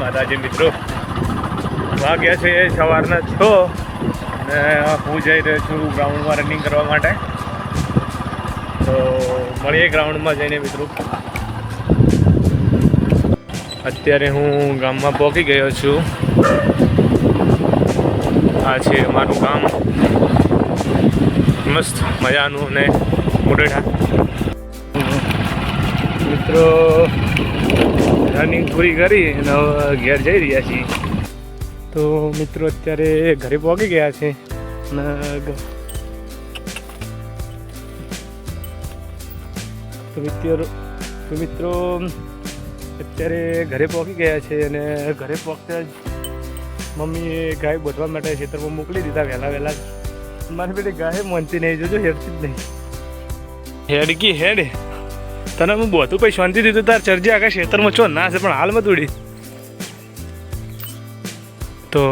માતાજી મિત્રો. વાગ્યા છે સવારના છ અને હું જઈ રહ્યો છું ગ્રાઉન્ડમાં રનિંગ કરવા માટે. તો મળીએ ગ્રાઉન્ડમાં જઈને મિત્રો. અત્યારે હું ગામમાં પહોંચી ગયો છું. આ છે અમારું ગામ. મસ્ત મજાનું અને મોટેઠા મિત્રો રનિંગ પૂરી કરી અને ઘેર જઈ રહ્યા છીએ. તો મિત્રો અત્યારે ઘરે પહોંચી ગયા છે અને તો મિત્રો તો મિત્રો, અત્યારે ઘરે પહોંચી ગયા છે અને ઘરે પહોંચતા જ મમ્મીએ ગાય બોધવા માટે ખેતરમાં મોકલી દીધા વહેલા વહેલા મારી પેલી ગાય મનતી નહીં, જોજો હેડતી જ નહીં. હેડ કી હેડ. તને હું બોધું પછી શાંતિ દીધું તાર ચરજી આખા ખેતરમાં છો ના છે, પણ હાલમાં તોડી તો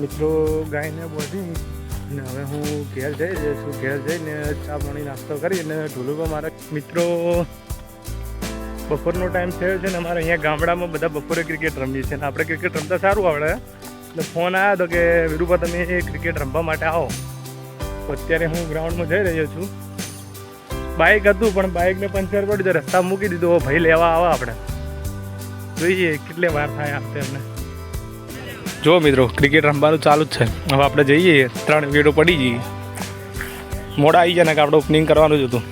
મિત્રો, ગાયને બોધી અને હવે હું ઘેર જઈ રહ્યો છું. ઘેર જઈને ચા પાણી નાસ્તો કરી અને ઢોલુમાં મારા. મિત્રો, બપોરનો ટાઈમ થયો છે ને, અમારે અહીંયા ગામડામાં બધા બપોરે ક્રિકેટ રમીએ છીએ અને આપણે ક્રિકેટ રમતા સારું આવડે. એટલે ફોન આવ્યો હતો કે વિરુભા તમે ક્રિકેટ રમવા માટે આવો. અત્યારે હું ગ્રાઉન્ડમાં જઈ રહ્યો છું. બાઇક હતું, પણ બાઇકને પંચર પડ્યું તો રસ્તા મૂકી દીધું. ભાઈ, લેવા આવા આપણે. જોઈએ કેટલી વાર થાય આપણે એમને. જો મિત્રો ક્રિકેટ રમવાનું ચાલુ જ છે. હવે આપણે જઈએ, ત્રણ વિકેટો પડી જઈએ મોડા આવી જાય ને કે આપણે ઓપનિંગ કરવાનું જ હતું.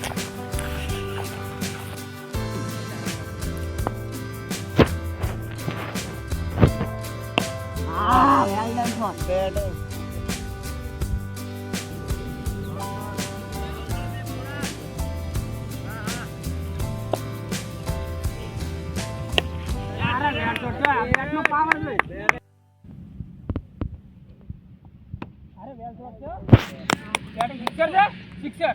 સિક્સર